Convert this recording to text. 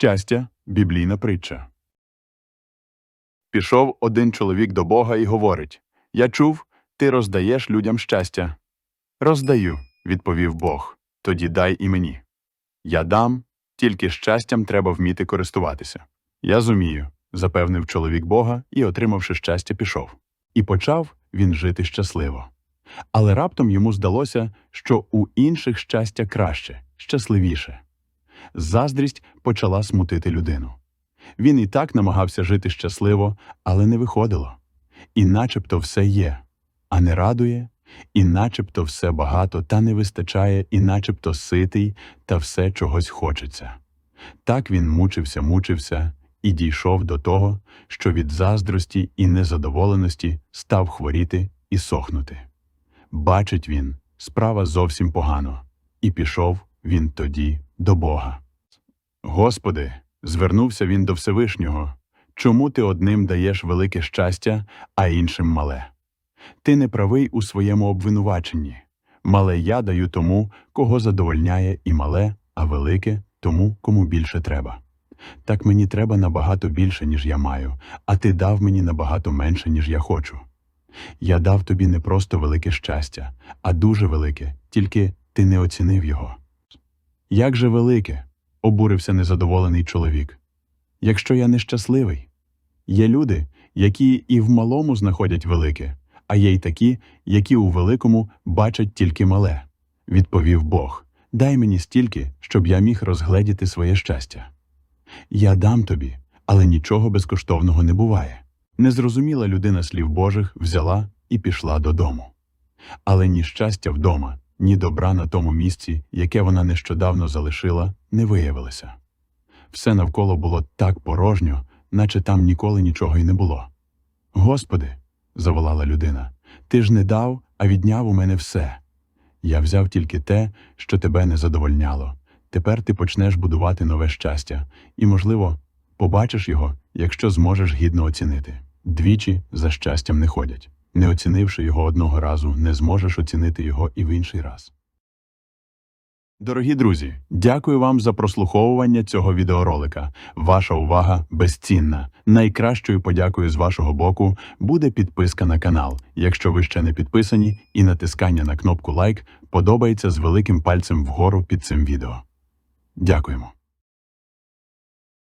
Щастя біблійна притча. Пішов один чоловік до Бога і говорить Я чув, ти роздаєш людям щастя. Роздаю, відповів Бог. Тоді дай і мені. Я дам, тільки щастям треба вміти користуватися. Я зумію, запевнив чоловік Бога і, отримавши щастя, пішов. І почав він жити щасливо. Але раптом йому здалося, що у інших щастя краще, щасливіше. Заздрість почала смутити людину. Він і так намагався жити щасливо, але не виходило. І начебто все є, а не радує, і начебто все багато, та не вистачає, і начебто ситий, та все чогось хочеться. Так він мучився, мучився і дійшов до того, що від заздрості і незадоволеності став хворіти і сохнути. Бачить він, справа зовсім погано, і пішов він тоді до Бога. Господи, звернувся він до Всевишнього, чому ти одним даєш велике щастя, а іншим мале? Ти не правий у своєму обвинуваченні. Мале я даю тому, кого задовольняє, і мале, а велике тому, кому більше треба. Так мені треба набагато більше, ніж я маю, а ти дав мені набагато менше, ніж я хочу. Я дав тобі не просто велике щастя, а дуже велике, тільки ти не оцінив його. Як же велике? обурився незадоволений чоловік. Якщо я нещасливий, є люди, які і в малому знаходять велике, а є й такі, які у великому бачать тільки мале. Відповів Бог: Дай мені стільки, щоб я міг розгледіти своє щастя. Я дам тобі, але нічого безкоштовного не буває. Незрозуміла людина слів Божих взяла і пішла додому. Але ні щастя вдома, ні добра на тому місці, яке вона нещодавно залишила, не виявилося. Все навколо було так порожньо, наче там ніколи нічого й не було. Господи, заволала людина, ти ж не дав, а відняв у мене все. Я взяв тільки те, що тебе не задовольняло. Тепер ти почнеш будувати нове щастя, і, можливо, побачиш його, якщо зможеш гідно оцінити. Двічі за щастям не ходять. Не оцінивши його одного разу, не зможеш оцінити його і в інший раз. Дорогі друзі, дякую вам за прослуховування цього відеоролика. Ваша увага безцінна. Найкращою подякою з вашого боку буде підписка на канал, якщо ви ще не підписані, і натискання на кнопку лайк подобається з великим пальцем вгору під цим відео. Дякуємо.